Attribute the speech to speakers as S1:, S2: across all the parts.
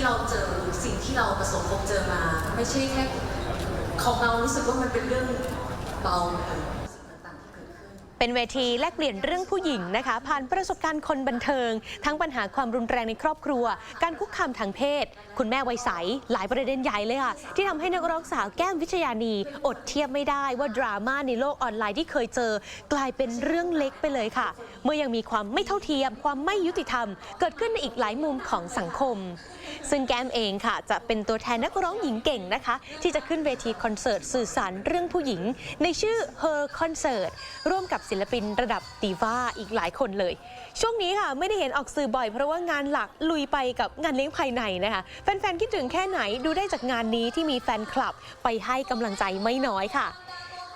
S1: ที่เรา
S2: เจอสิ่งที่เรา
S1: ประสบพบเจอมา ไม่ใช่แค่ของเรารู้สึกว่ามันเป็นเรื่องเบา เป็
S3: นเวทีแลกเปลี่ยนเรื่องผู้หญิงนะคะ ผ่านประสบการณ์คนบันเทิง ทั้งปัญหาความรุนแรงในครอบครัว การคุกคามทางเพศ คุณแม่วัยใส หลายประเด็นใหญ่เลยค่ะ ที่ทำให้นักร้องสาวแก้มวิชยานี อดเทียบไม่ได้ว่าดราม่าในโลกออนไลน์ที่เคยเจอ กลายเป็นเรื่องเล็กไปเลยค่ะ เมื่อยังมีความไม่เท่าเทียม ความไม่ยุติธรรม เกิดขึ้นในอีกหลายมุมของสังคม ซึ่งแก้มเองค่ะ จะเป็นตัวแทนนักร้องหญิงเก่งนะคะ ที่จะขึ้นเวทีคอนเสิร์ตสื่อสารเรื่องผู้หญิง ในชื่อ Her Concert ร่วมกับศิลปินระดับตีว่าอีกหลายคนเลย ช่วงนี้ค่ะไม่ได้เห็นออกสื่อบ่อย เพราะว่างานหลักลุยไปกับงานเลี้ยงภายในนะคะแฟนๆคิดถึงแค่ไหนดูได้จากงานนี้ที่มีแฟนคลับไปให้กำลังใจไม่น้อยค่ะ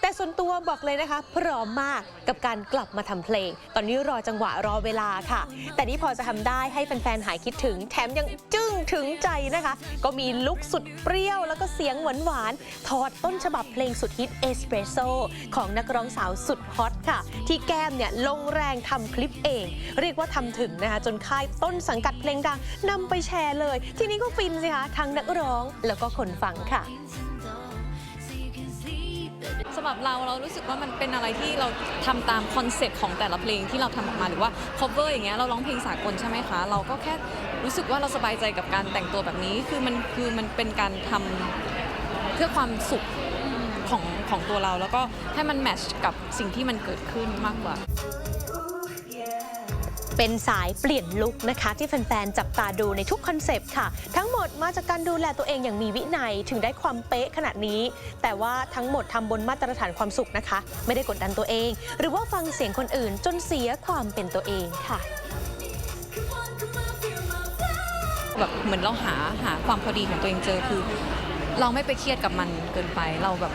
S3: แต่ส่วนตัวบอกเลยนะคะ พร้อมมากกับการกลับมาทำเพลง ตอนนี้รอจังหวะรอเวลาค่ะ แต่นี่พอจะทำได้ให้แฟนๆหายคิดถึง แถมยังจึ้งถึงใจนะคะ ก็มีลุคสุดเปรี้ยว แล้วก็เสียงหวานๆถอดต้นฉบับเพลงสุดฮิตเอสเปรสโซของนักร้องสาวสุดฮอตค่ะ ที่แก้มเนี่ยลงแรงทำคลิปเอง เรียกว่าทำถึงนะคะ จนค่ายต้นสังกัดเพลงดังนำไปแชร์เลย ทีนี้ก็ฟินสิคะทั้งนักร้องแล้วก็คนฟังค่ะ
S2: สำหรับเราเรารู้สึกว่ามันเป็นอะไรที่เราทำตามคอนเซ็ปต์ของแต่ละเพลงที่เราทำออกมาหรือว่า cover อย่างเงี้ยเราร้องเพลงสากลใช่ไหมคะ เราก็แค่รู้สึกว่าเราสบายใจกับการแต่งตัวแบบนี้คือมันคือมันเป็นการทำเพื่อความสุขของของตัวเราแล้วก็ให้มันแมทช์กับสิ่งที่มันเกิดขึ้นมากกว่า
S3: เป็นสายเปลี่ยนลุคนะคะ ที่แฟนๆจับตาดูในทุกคอนเซปต์ค่ะ ทั้งหมดมาจากการดูแลตัวเองอย่างมีวินัยถึงได้ความเป๊ะขนาดนี้ แต่ว่าทั้งหมดทำบนมาตรฐานความสุขนะคะ ไม่ได้กดดันตัวเอง หรือว่าฟังเสียงคนอื่นจนเสียความเป็นตัวเองค่ะ
S2: แบบเหมือนเราหาหาความพอดีของตัวเองเจอคือ เราไม่ไปเครียดกับมันเกินไปเราแบบ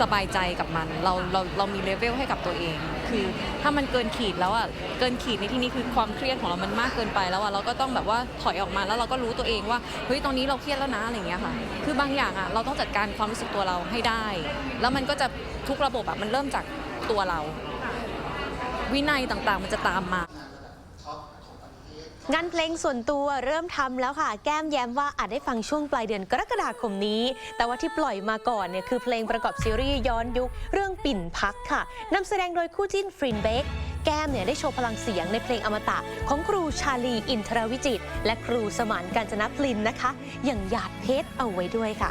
S2: สบายใจกับมัน เราเราเรามีเลเวลให้กับตัวเอง คือถ้ามันเกินขีดแล้วอะเกินขีดในที่นี้คือความเครียดของเรามันมากเกินไปแล้วอะเราก็ต้องแบบว่าถอยออกมาแล้วเราก็รู้ตัวเองว่าเฮ้ยตอนนี้เราเครียดแล้วนะอะไรอย่างเงี้ยค่ะ คือบางอย่างอะเราต้องจัดการความรู้สึกตัวเราให้ได้ แล้วมันก็จะทุกระบบอะมันเริ่มจากตัวเรา วินัยต่างๆ มันจะตามมา
S3: งานเพลงส่วนตัวเริ่มทำแล้วค่ะ แก้มแย้มว่าอาจได้ฟังช่วงปลายเดือนกรกฎาคมนี้ แต่ว่าที่ปล่อยมาก่อนเนี่ยคือเพลงประกอบซีรีส์ย้อนยุค เรื่องปิ่นพักค่ะนำแสดงโดยคู่จิ้นฟรินเบกแก้มเนี่ยได้โชว์พลังเสียงในเพลงอมตะ ของครูชาลีอินทรวิจิต และครูสมานกาญจนพลินนะคะ อย่างหยาดเพชรเอาไว้ด้วยค่ะ